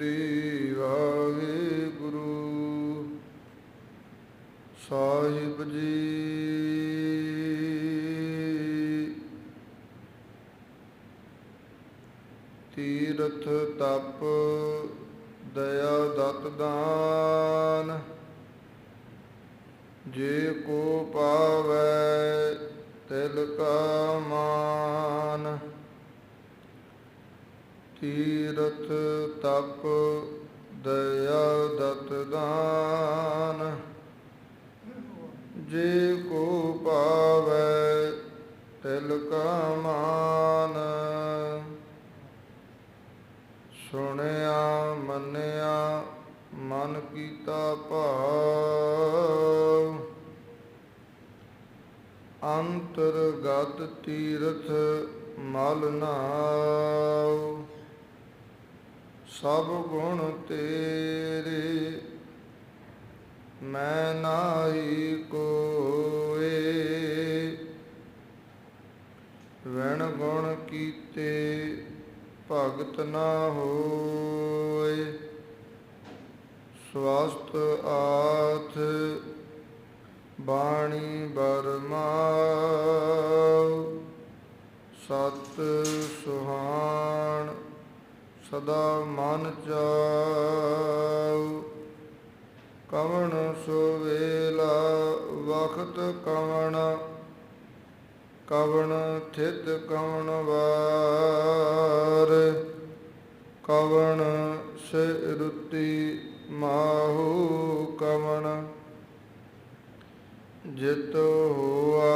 ਸ੍ਰੀ ਵਾਹਿਗੁਰੂ। ਸਾਹਿਬ ਜੀ। ਤੀਰਥ ਤਪ, ਦਇਆ ਦਤ ਦਾਨ। ਜੇ ਕੋ ਪਾਵੈ ਤਿਲ ਕਾ ਮਾਨ। ਤੀਰਥ ਤਪ ਦਇਆ ਦਤ ਦਾਨ। ਜੇ ਕੋ ਪਾਵੈ ਤਿਲ ਕਾ ਮਾਨ। ਸੁਣਿਆ, ਮੰਨਿਆ, ਮਨ ਕੀਤਾ ਭਾਵ। ਅੰਤਰਗਤ ਤੀਰਥ ਮਲ ਨਾਉ। ਸਭ ਗੁਣ ਤੇਰੇ, ਮੈਂ ਨਾਹੀ ਕੋਏ। ਵਣ ਗੁਣ ਕੀਤੇ ਭਗਤ ਨਾ ਹੋਏ। ਸਵਸਤ ਆਥ ਬਾਣੀ ਬਰਮਾਉ ਸਤ ਸੁਹਾਣ ਸਦਾ ਮਨ ਚਾਉ। ਕਵਣ ਸੁਵੇਲਾ ਵਖਤ ਕਵਣ। ਕਵਣ ਥਿਤ ਕਵਣ ਵਾਰ। ਕਵਣ ਸੇ ਰੁੱਤੀ ਮਾਹੂ ਕਵਣ। ਜਿਤ ਹੋਆ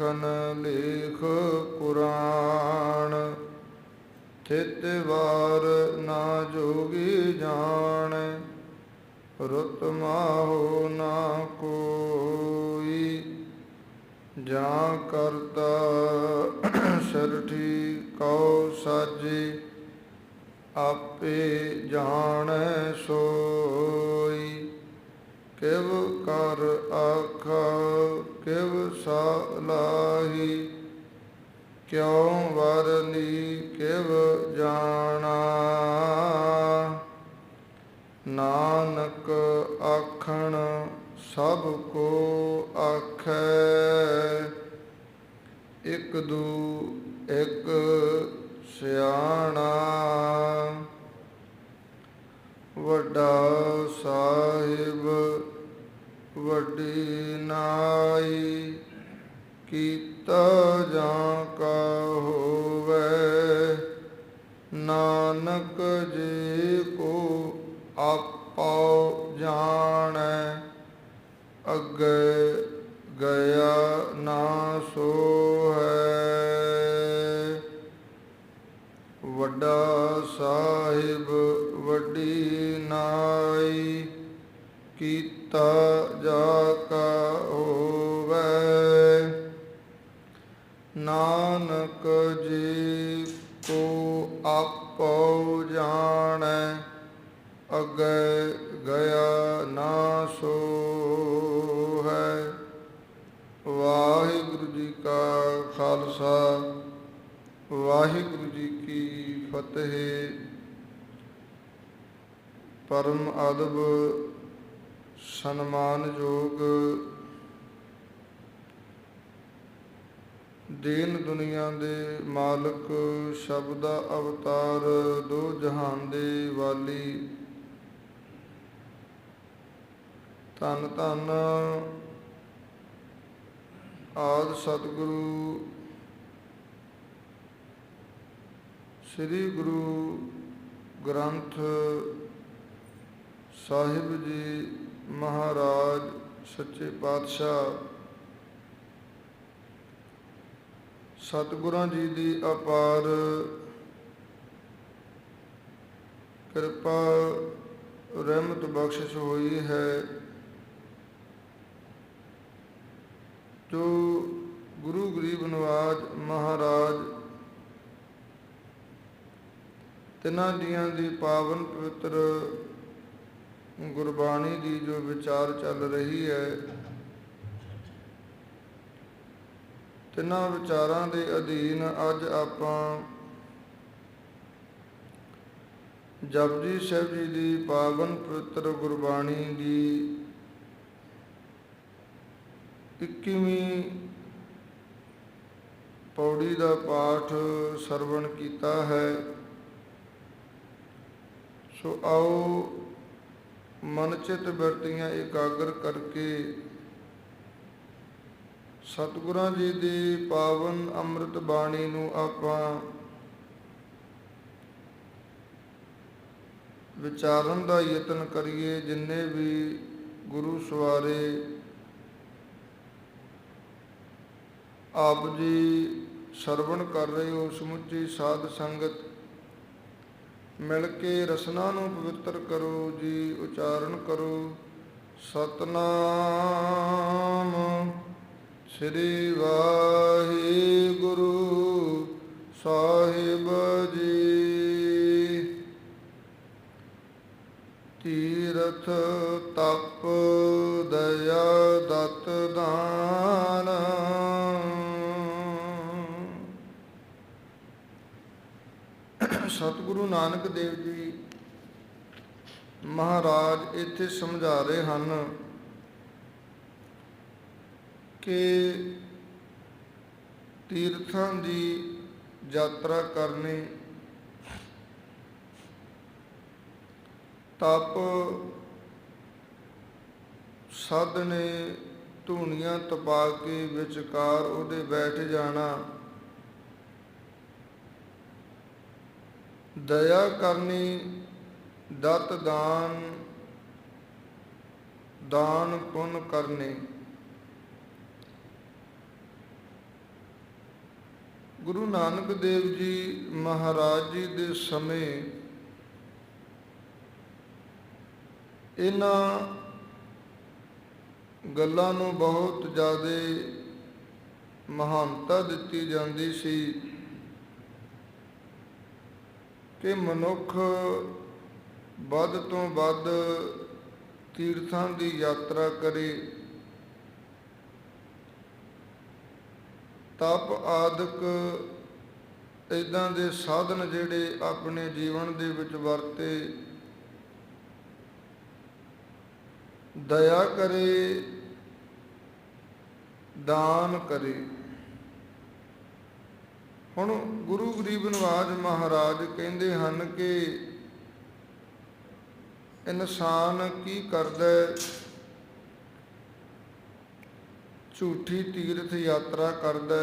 ਲਿਖਨ ਲੇਖ ਕੁਰਾਨ ਥਿਤ ਜਾਣਾ। ਨਾਨਕ ਆਖਣ, ਸਭ ਕੋ ਆਖੈ। ਇਕ ਦੂ, ਇਕ ਸਿਆਣਾ। ਵੱਡਾ ਸਾਹਿਬ, ਵੱਡੀ ਨਾਈ, ਕੀਤਾ ਜਾਂ ਕਾ ਹੋਵੇ। ਨਾਨਕ ਜੀ ਕੋ ਆਪੋ ਜਾਣੈ, ਅੱਗੇ ਗਿਆ ਨਾ ਸੋ ਹੈ ਵੱਡਾ ਸਾਹਿਬ ਵੱਡੀ ਨਾਈ, ਕੀਤਾ ਜਾ ਕਾ ਹੋਵੇ। ਨਾਨਕ ਜੀ ਕੋ ਆਪੋ ਜਾਣੈ, ਅਗੇ ਗਿਆ ਨਾ ਸੋ ਹੈ ਵਾਹਿਗੁਰੂ ਜੀ ਕਾ ਖਾਲਸਾ, ਵਾਹਿਗੁਰੂ ਜੀ ਕੀ ਫਤਿਹ। ਪਰਮ ਅਦਬ ਸਨਮਾਨਯੋਗ ਦੀਨ ਦੁਨੀਆ ਦੇ ਮਾਲਕ ਸ਼ਬਦ ਅਵਤਾਰ ਦੋ ਜਹਾਨ ਦੇ ਵਾਲੀ। ਧੰਨ ਧੰਨ ਆਦ ਸਤਿਗੁਰੂ, ਸ੍ਰੀ ਗੁਰੂ ਗ੍ਰੰਥ ਸਾਹਿਬ ਜੀ ਮਹਾਰਾਜ, ਸੱਚੇ ਪਾਤਸ਼ਾਹ। ਸਤਿਗੁਰਾਂ ਜੀ ਦੀ ਅਪਾਰ ਕਿਰਪਾ, ਰਹਿਮਤ ਬਖਸ਼ਿਸ਼ ਹੋਈ ਹੈ। ਜੋ ਗੁਰੂ ਗਰੀਬ ਨਵਾਜ ਮਹਾਰਾਜ ਤਿੰਨਾਂ ਜੀਆਂ ਦੀ ਪਾਵਨ ਪਵਿੱਤਰ ਗੁਰਬਾਣੀ ਦੀ ਜੋ ਵਿਚਾਰ ਚੱਲ ਰਹੀ ਹੈ ਤਿੰਨਾਂ ਵਿਚਾਰਾਂ ਦੇ ਅਧੀਨ ਅੱਜ ਆਪਾਂ ਜਪਜੀ ਸਾਹਿਬ ਜੀ ਦੀ ਪਾਵਨ ਪਵਿੱਤਰ ਗੁਰਬਾਣੀ ਦੀ 21ਵੀਂ ਪੌੜੀ ਦਾ ਪਾਠ ਸਰਵਣ ਕੀਤਾ ਹੈ। ਸੋ ਆਓ ਮਨ ਚਿਤ ਬਿਰਤੀਆਂ ਇਕਾਗਰ ਕਰਕੇ ਸਤਿਗੁਰਾਂ ਜੀ ਦੀ ਪਾਵਨ ਅੰਮ੍ਰਿਤ ਬਾਣੀ ਨੂੰ ਆਪਾਂ ਵਿਚਾਰਨ ਦਾ ਯਤਨ ਕਰੀਏ, ਜਿੰਨੇ ਵੀ ਗੁਰੂ ਸਵਾਰੇ ਆਪ ਜੀ ਸਰਵਣ ਕਰ ਰਹੇ ਹੋ, ਸਮੁੱਚੀ ਸਾਧ ਸੰਗਤ, ਮਿਲ ਕੇ ਰਸਨਾ ਨੂੰ ਪਵਿੱਤਰ ਕਰੋ, ਜੀ ਉਚਾਰਨ ਕਰੋ, ਸਤਨਾਮ ਸ੍ਰੀ ਵਾਹਿਗੁਰੂ ਸਾਹਿਬ ਜੀ। ਤੀਰਥ ਤਪ ਦਇਆ ਦਤ ਦਾਨ। ਸਤਿਗੁਰੂ ਨਾਨਕ ਦੇਵ ਜੀ ਮਹਾਰਾਜ ਇੱਥੇ ਸਮਝਾ ਰਹੇ ਹਨ ਕਿ ਤੀਰਥਾਂ ਦੀ ਯਾਤਰਾ ਕਰਨੀ ਤਪ ਸਾਧਨੇ ਧੂਣੀਆਂ ਤਪਾ ਕੇ ਵਿਚਕਾਰ ਉਹਦੇ ਬੈਠ ਜਾਣਾ, ਦਇਆ ਕਰਨੀ, ਦਤ ਦਾਨ ਦਾਨ ਪੁੰਨ ਕਰਨੇ। ਗੁਰੂ ਨਾਨਕ ਦੇਵ ਜੀ ਮਹਾਰਾਜ ਜੀ ਦੇ ਸਮੇਂ ਇਹਨਾਂ ਗੱਲਾਂ ਨੂੰ ਬਹੁਤ ਜ਼ਿਆਦਾ ਮਹਾਨਤਾ ਦਿੱਤੀ ਜਾਂਦੀ ਸੀ ਕਿ ਮਨੁੱਖ ਵੱਧ ਤੋਂ ਵੱਧ ਤੀਰਥਾਂ ਦੀ ਯਾਤਰਾ ਕਰੇ। ਤਪ ਆਦਿਕ ਇਦਾਂ ਦੇ ਸਾਧਨ ਜਿਹੜੇ ਆਪਣੇ ਜੀਵਨ ਦੇ ਵਿੱਚ ਵਰਤੇ ਦਇਆ ਕਰੇ, ਦਾਨ ਕਰੇ ਹੁਣ ਗੁਰੂ ਗਰੀਬ ਨਵਾਜ ਮਹਾਰਾਜ ਕਹਿੰਦੇ ਹਨ ਕਿ ਇਨਸਾਨ ਕੀ ਕਰਦਾ ਹੈ? ਝੂਠੀ ਤੀਰਥ ਯਾਤਰਾ ਕਰਦਾ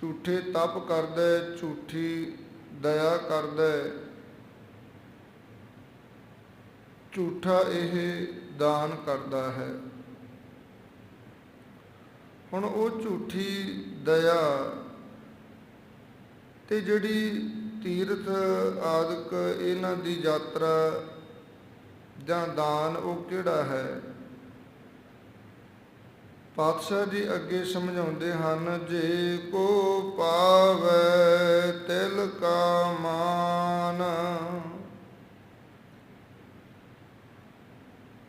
ਝੂਠੇ ਤਪ ਕਰਦਾ ਝੂਠੀ ਦਇਆ ਕਰਦਾ ਝੂਠਾ ਇਹ ਦਾਨ ਕਰਦਾ ਹੈ। ਹੁਣ ਉਹ ਝੂਠੀ ਦਇਆ ਤੇ ਜਿਹੜੀ ਤੀਰਥ ਆਦਿਕ ਇਹਨਾਂ ਦੀ ਯਾਤਰਾ ਜਾਂ ਦਾਨ ਉਹ ਕਿਹੜਾ ਹੈ? ਪਾਤਸ਼ਾਹ ਜੀ ਅੱਗੇ ਸਮਝਾਉਂਦੇ ਹਨ, ਜੇ ਕੋ ਪਾਵੇ ਤਿਲ ਕਾ ਮਾਨ।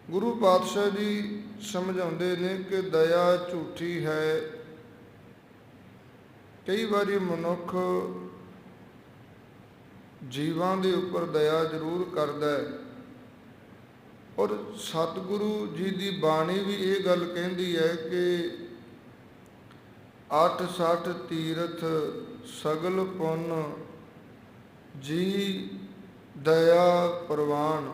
ਗੁਰੂ ਪਾਤਸ਼ਾਹ ਜੀ ਸਮਝਾਉਂਦੇ ਨੇ ਕਿ ਦਇਆ ਝੂਠੀ ਹੈ। ਕਈ ਵਾਰੀ ਮਨੁੱਖ ਜੀਵਾਂ ਦੇ ਉੱਪਰ ਦਇਆ ਜ਼ਰੂਰ ਕਰਦਾ ਹੈ। ਔਰ ਸਤਿਗੁਰੂ ਜੀ ਦੀ ਬਾਣੀ ਵੀ ਇਹ ਗੱਲ ਕਹਿੰਦੀ ਹੈ ਕਿ 860 ਤੀਰਥ ਸਗਲ ਪੁੰਨ ਜੀ ਦਇਆ ਪ੍ਰਵਾਨ।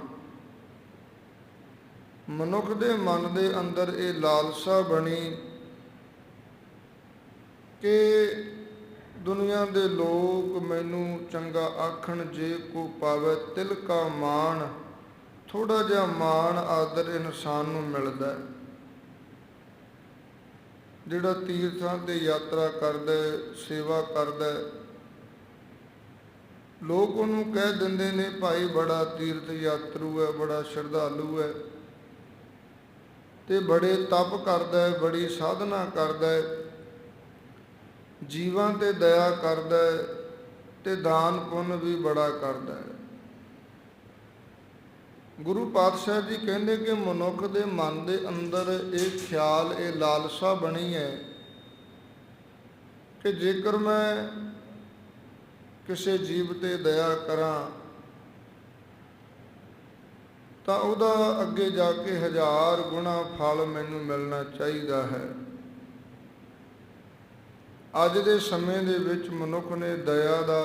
ਮਨੁੱਖ ਦੇ ਮਨ ਦੇ ਅੰਦਰ ਇਹ ਲਾਲਸਾ ਬਣੀ ਕਿ ਦੁਨੀਆ ਦੇ ਲੋਕ ਮੈਨੂੰ ਚੰਗਾ ਆਖਣ, ਜੇ ਕੋ ਪਾਵੇ ਤਿਲ ਕਾ ਮਾਣ। ਥੋੜਾ ਜਿਹਾ ਮਾਣ, ਆਦਰ ਇਨਸਾਨ ਨੂੰ ਮਿਲਦਾ ਹੈ। ਜਿਹੜਾ ਤੀਰਥਾਂ ਤੇ ਯਾਤਰਾ ਕਰਦਾ ਸੇਵਾ ਕਰਦਾ ਲੋਕ ਉਹਨੂੰ ਕਹਿ ਦਿੰਦੇ ਨੇ, ਭਾਈ ਬੜਾ ਤੀਰਥ ਯਾਤਰੂ ਹੈ, ਬੜਾ ਸ਼ਰਧਾਲੂ ਹੈ। ਤੇ ਬੜੇ ਤਪ ਕਰਦਾ ਹੈ, ਬੜੀ ਸਾਧਨਾ ਕਰਦਾ ਹੈ। ਜੀਵਾਂ ਤੇ ਦਇਆ ਕਰਦਾ ਹੈ ਤੇ ਦਾਨ ਪੁੰਨ ਵੀ ਬੜਾ ਕਰਦਾ ਹੈ। ਗੁਰੂ ਪਾਤਸ਼ਾਹ ਜੀ ਕਹਿੰਦੇ ਕਿ ਮਨੁੱਖ ਦੇ ਮਨ ਦੇ ਅੰਦਰ ਇਹ ਖਿਆਲ, ਇਹ ਲਾਲਸਾ ਬਣੀ ਹੈ ਕਿ ਜੇਕਰ ਮੈਂ ਕਿਸੇ ਜੀਵ ਤੇ ਦਇਆ ਕਰਾਂ, ਤਾਂ ਉਹਦਾ ਅੱਗੇ ਜਾ ਕੇ ਹਜ਼ਾਰ ਗੁਣਾ ਫਲ ਮੈਨੂੰ ਮਿਲਣਾ ਚਾਹੀਦਾ ਹੈ। ਅੱਜ ਦੇ ਸਮੇਂ ਦੇ ਵਿੱਚ ਮਨੁੱਖ ਨੇ ਦਇਆ ਦਾ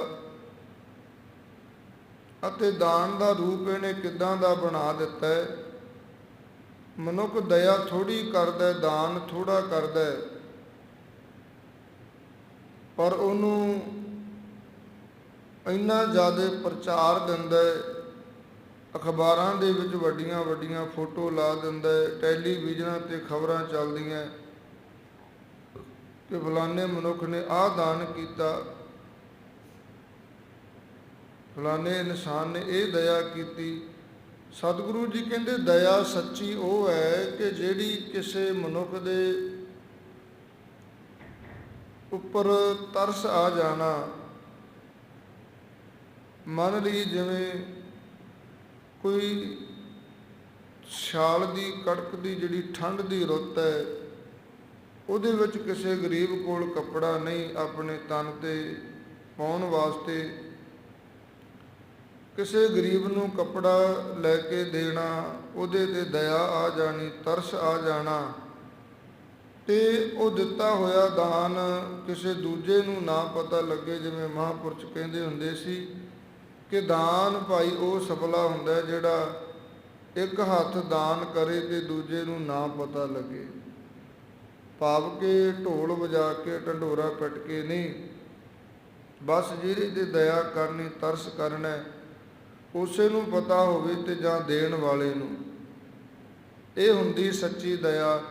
ਅਤੇ ਦਾਨ ਦਾ ਰੂਪ ਇਹਨੇ ਕਿੱਦਾਂ ਦਾ ਬਣਾ ਦਿੱਤਾ ਹੈ? ਮਨੁੱਖ ਦਇਆ ਥੋੜੀ ਕਰਦਾ ਦਾਨ ਥੋੜਾ ਕਰਦਾ ਪਰ ਉਹਨੂੰ ਇੰਨਾ ਜ਼ਿਆਦਾ ਪ੍ਰਚਾਰ ਦਿੰਦਾ ਅਖਬਾਰਾਂ ਦੇ ਵਿੱਚ ਵੱਡੀਆਂ ਵੱਡੀਆਂ ਫੋਟੋ ਲਾ ਦਿੰਦਾ ਟੈਲੀਵਿਜ਼ਨਾਂ ਤੇ ਖਬਰਾਂ ਚੱਲਦੀਆਂ ਕਿ ਫਲਾਣੇ ਮਨੁੱਖ ਨੇ ਆਹ ਦਾਨ ਕੀਤਾ। ਫਲਾਣੇ ਇਨਸਾਨ ਨੇ ਇਹ ਦਇਆ ਕੀਤੀ। ਸਤਿਗੁਰੂ ਜੀ ਕਹਿੰਦੇ, ਦਇਆ ਸੱਚੀ ਉਹ ਹੈ ਕਿ ਜਿਹੜੀ ਕਿਸੇ ਮਨੁੱਖ ਦੇ ਉੱਪਰ ਤਰਸ ਆ ਜਾਣਾ। ਮਨ ਲਈ ਜਿਵੇਂ ਕੋਈ ਛਾਲ ਦੀ, ਕੜਕ ਦੀ ਜਿਹੜੀ ਠੰਡ ਦੀ ਰੁੱਤ ਹੈ, ਉਹਦੇ ਵਿੱਚ ਕਿਸੇ ਗਰੀਬ ਕੋਲ ਕੱਪੜਾ ਨਹੀਂ ਆਪਣੇ ਤਨ ਤੇ ਪਾਉਣ ਵਾਸਤੇ ਕਿਸੇ ਗਰੀਬ ਨੂੰ ਕੱਪੜਾ ਲੈ ਕੇ ਦੇਣਾ, ਉਹਦੇ ਤੇ ਦਇਆ ਆ ਜਾਣੀ, ਤਰਸ ਆ ਜਾਣਾ, ਤੇ ਉਹ ਦਿੱਤਾ ਹੋਇਆ ਦਾਨ ਕਿਸੇ ਦੂਜੇ ਨੂੰ ਨਾ ਪਤਾ ਲੱਗੇ, ਜਿਵੇਂ ਮਹਾਂਪੁਰਸ਼ ਕਹਿੰਦੇ ਹੁੰਦੇ ਸੀ ਕਿ ਦਾਨ ਭਾਈ ਉਹ ਸਫਲਾ ਹੁੰਦਾ ਜਿਹੜਾ ਇੱਕ ਹੱਥ ਦਾਨ ਕਰੇ ਤੇ ਦੂਜੇ ਨੂੰ ਨਾ ਪਤਾ ਲੱਗੇ। ਭਾਵ ਕੇ ਢੋਲ ਵਜਾ ਕੇ, ਢੰਡੋਰਾ ਪਟ ਕੇ ਨਹੀਂ, ਬਸ ਜਿਹਦੇ ਤੇ ਦਇਆ ਕਰਨੀ, ਤਰਸ ਕਰਨਾ ਉਸੇ ਨੂੰ ਪਤਾ ਹੋਵੇ ਤੇ ਜਾਂ ਦੇਣ ਵਾਲੇ ਨੂੰ। ਇਹ ਹੁੰਦੀ ਸੱਚੀ ਦਇਆ।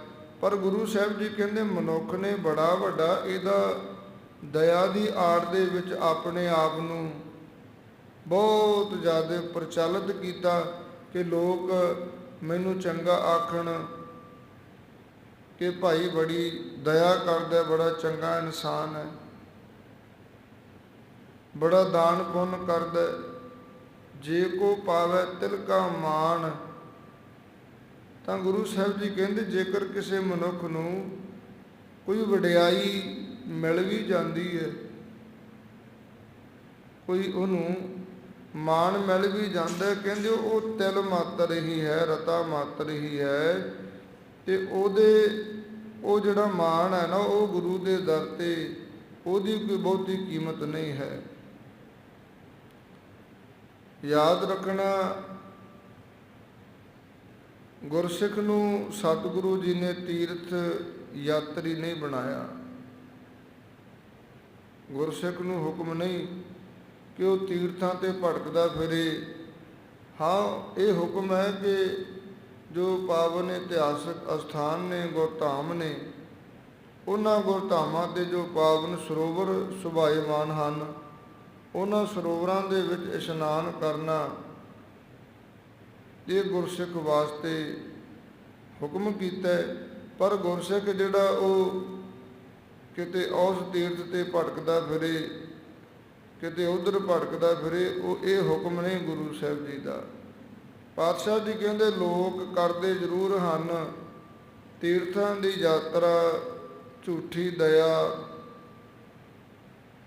ਪਰ ਗੁਰੂ ਸਾਹਿਬ ਜੀ ਕਹਿੰਦੇ ਮਨੁੱਖ ਨੇ ਬੜਾ ਵੱਡਾ ਇਹਦਾ ਦਇਆ ਦੀ ਆੜ ਦੇ ਵਿੱਚ ਆਪਣੇ ਆਪ ਨੂੰ ਬਹੁਤ ਜ਼ਿਆਦਾ ਪ੍ਰਚਲਿਤ ਕੀਤਾ ਕਿ ਲੋਕ ਮੈਨੂੰ ਚੰਗਾ ਆਖਣ ਕਿ ਭਾਈ ਬੜੀ ਦਇਆ ਕਰਦਾ, ਬੜਾ ਚੰਗਾ ਇਨਸਾਨ ਹੈ। ਬੜਾ ਦਾਨ ਪੁੰਨ ਕਰਦਾ ਜੇ ਕੋ ਪਾਵੇ ਤਿਲ ਕਾ ਮਾਣ, ਤਾਂ ਗੁਰੂ ਸਾਹਿਬ ਜੀ ਕਹਿੰਦੇ, ਜੇਕਰ ਕਿਸੇ ਮਨੁੱਖ ਨੂੰ ਕੋਈ ਵਡਿਆਈ ਮਿਲ ਵੀ ਜਾਂਦੀ ਹੈ, ਕੋਈ ਉਹਨੂੰ ਮਾਣ ਮਿਲ ਵੀ ਜਾਂਦਾ ਕਹਿੰਦੇ ਉਹ ਤਿਲ ਮਾਤਰ ਹੀ ਹੈ, ਰਤਾ ਮਾਤਰ ਹੀ ਹੈ, ਤੇ ਉਹਦੇ, ਉਹ ਜਿਹੜਾ ਮਾਣ ਹੈ ਨਾ, ਉਹ ਗੁਰੂ ਦੇ ਦਰ ਤੇ ਉਹਦੀ ਕੋਈ ਬਹੁਤੀ ਕੀਮਤ ਨਹੀਂ ਹੈ। ਯਾਦ ਰੱਖਣਾ ਗੁਰਸਿੱਖ ਨੂੰ ਸਤਿਗੁਰੂ ਜੀ ਨੇ ਤੀਰਥ ਯਾਤਰੀ ਨਹੀਂ ਬਣਾਇਆ। ਗੁਰਸਿੱਖ ਨੂੰ ਹੁਕਮ ਨਹੀਂ ਕਿ ਉਹ ਤੀਰਥਾਂ ਤੇ ਭਟਕਦਾ ਫਿਰੇ। ਹਾਂ, ਇਹ ਹੁਕਮ ਹੈ ਕਿ ਜੋ ਪਾਵਨ ਇਤਿਹਾਸਕ ਅਸਥਾਨ ਨੇ, ਗੁਰਧਾਮ ਨੇ, ਉਹਨਾਂ ਗੁਰਧਾਮਾਂ ਤੇ ਜੋ ਪਾਵਨ ਸਰੋਵਰ ਸੁਭਾਏਮਾਨ ਹਨ ਉਹਨਾਂ ਸਰੋਵਰਾਂ ਦੇ ਵਿੱਚ ਇਸ਼ਨਾਨ ਕਰਨਾ, ਇਹ ਗੁਰਸਿੱਖ ਵਾਸਤੇ ਹੁਕਮ ਕੀਤਾ ਪਰ ਗੁਰਸਿੱਖ ਜਿਹੜਾ ਉਹ ਕਿਤੇ ਉਸ ਤੀਰਥ ਤੇ ਭਟਕਦਾ ਫਿਰੇ, ਕਿਤੇ ਉਧਰ ਭਟਕਦਾ ਫਿਰੇ, ਉਹ ਇਹ ਹੁਕਮ ਨਹੀਂ ਗੁਰੂ ਸਾਹਿਬ ਜੀ ਦਾ। ਪਾਤਸ਼ਾਹ ਜੀ ਕਹਿੰਦੇ, ਲੋਕ ਕਰਦੇ ਜ਼ਰੂਰ ਹਨ। ਤੀਰਥਾਂ ਦੀ ਯਾਤਰਾ, ਝੂਠੀ ਦਇਆ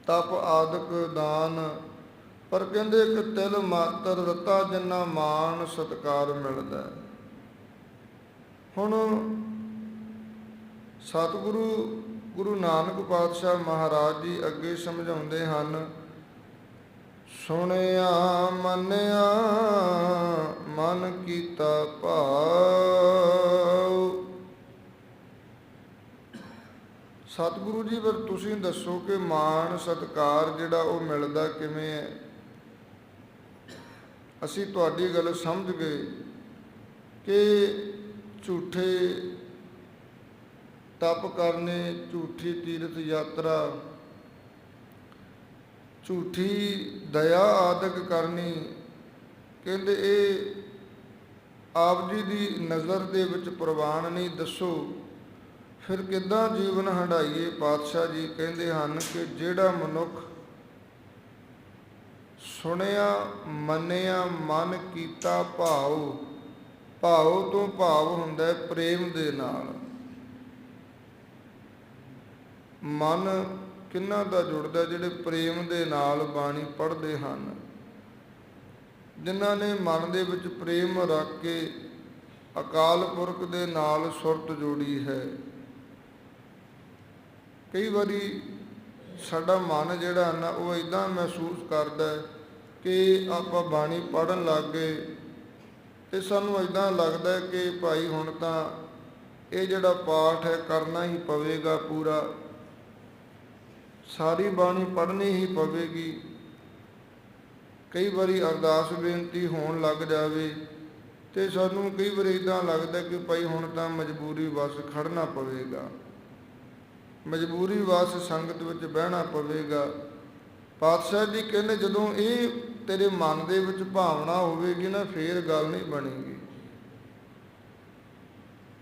ਤਪ ਆਦਿਕ ਦਾਨ, ਪਰ ਕਹਿੰਦੇ ਇੱਕ ਤਿਲ ਮਾਤਰ ਰਤਾ ਜਿੰਨਾ ਮਾਣ ਸਤਕਾਰ ਮਿਲਦਾ। ਹੁਣ ਸਤਿਗੁਰੂ ਗੁਰੂ ਨਾਨਕ ਪਾਤਸ਼ਾਹ ਮਹਾਰਾਜ ਜੀ ਅੱਗੇ ਸਮਝਾਉਂਦੇ ਹਨ, ਸੁਣਿਆ, ਮੰਨਿਆ, ਮਨ ਕੀਤਾ ਭਾਉ। ਸਤਿਗੁਰੂ ਜੀ, ਫਿਰ ਤੁਸੀਂ ਦੱਸੋ ਕਿ ਮਾਣ, ਸਤਕਾਰ ਜਿਹੜਾ ਉਹ ਮਿਲਦਾ ਕਿਵੇਂ ਹੈ? ਅਸੀਂ ਤੁਹਾਡੀ ਗੱਲ ਸਮਝ ਗਏ ਕਿ ਝੂਠੇ ਤਪ ਕਰਨੇ, ਝੂਠੀ ਤੀਰਥ ਯਾਤਰਾ, ਝੂਠੀ ਦਇਆ ਆਦਿਕ ਕਰਨੀ, ਕਹਿੰਦੇ ਇਹ ਆਪ ਜੀ ਦੀ ਨਜ਼ਰ ਦੇ ਵਿੱਚ ਪ੍ਰਵਾਨ ਨਹੀਂ, ਦੱਸੋ। ਫਿਰ ਕਿੱਦਾਂ ਜੀਵਨ ਹੰਡਾਈਏ ਪਾਤਸ਼ਾਹ ਜੀ ਕਹਿੰਦੇ ਹਨ ਕਿ ਜਿਹੜਾ ਮਨੁੱਖ ਸੁਣਿਆ, ਮੰਨਿਆ, ਮਨ ਕੀਤਾ ਭਾਉ ਭਾਉ ਤੋਂ ਭਾਵ ਹੁੰਦਾ ਹੈ ਪ੍ਰੇਮ ਦੇ ਨਾਲ। ਮਨ ਕਿੰਨਾ ਦਾ ਜੁੜਦਾ ਜਿਹੜੇ ਪ੍ਰੇਮ ਦੇ ਨਾਲ ਬਾਣੀ ਪੜ੍ਹਦੇ ਹਨ। ਜਿਨ੍ਹਾਂ ਨੇ ਮਨ ਦੇ ਵਿੱਚ ਪ੍ਰੇਮ ਰੱਖ ਕੇ ਅਕਾਲ ਪੁਰਖ ਦੇ ਨਾਲ ਸੁਰਤ ਜੋੜੀ ਹੈ। ਕਈ ਵਾਰੀ ਸਾਡਾ ਮਨ ਜਿਹੜਾ ਨਾ, ਉਹ ਇਦਾਂ ਮਹਿਸੂਸ ਕਰਦਾ ਹੈ ਕਿ ਆਪਾਂ ਬਾਣੀ ਪੜਨ ਲੱਗ ਗਏ ਤੇ ਸਾਨੂੰ ਇਦਾਂ ਲੱਗਦਾ ਹੈ ਕਿ ਭਾਈ ਹੁਣ ਤਾਂ ਇਹ ਜਿਹੜਾ ਪਾਠ ਹੈ ਕਰਨਾ ਹੀ ਪਵੇਗਾ ਪੂਰਾ। ਸਾਰੀ ਬਾਣੀ ਪੜ੍ਹਨੀ ਹੀ ਪਵੇਗੀ। ਕਈ ਵਾਰੀ ਅਰਦਾਸ ਬੇਨਤੀ ਹੋਣ ਲੱਗ ਜਾਵੇ ਤੇ ਸਾਨੂੰ ਕਈ ਵਾਰੀ ਇਦਾਂ ਲੱਗਦਾ ਕਿ ਭਾਈ ਹੁਣ ਤਾਂ ਮਜਬੂਰੀ ਬਸ ਖੜਨਾ ਪਵੇਗਾ। ਮਜਬੂਰੀ ਵਸ ਸੰਗਤ ਵਿੱਚ ਬਹਿਣਾ ਪਵੇਗਾ। ਪਾਤਸ਼ਾਹ ਜੀ ਕਹਿੰਦੇ, ਜਦੋਂ ਇਹ ਤੇਰੇ ਮਨ ਦੇ ਵਿੱਚ ਭਾਵਨਾ ਹੋਵੇਗੀ ਨਾ, ਫੇਰ ਗੱਲ ਨਹੀਂ ਬਣੇਗੀ।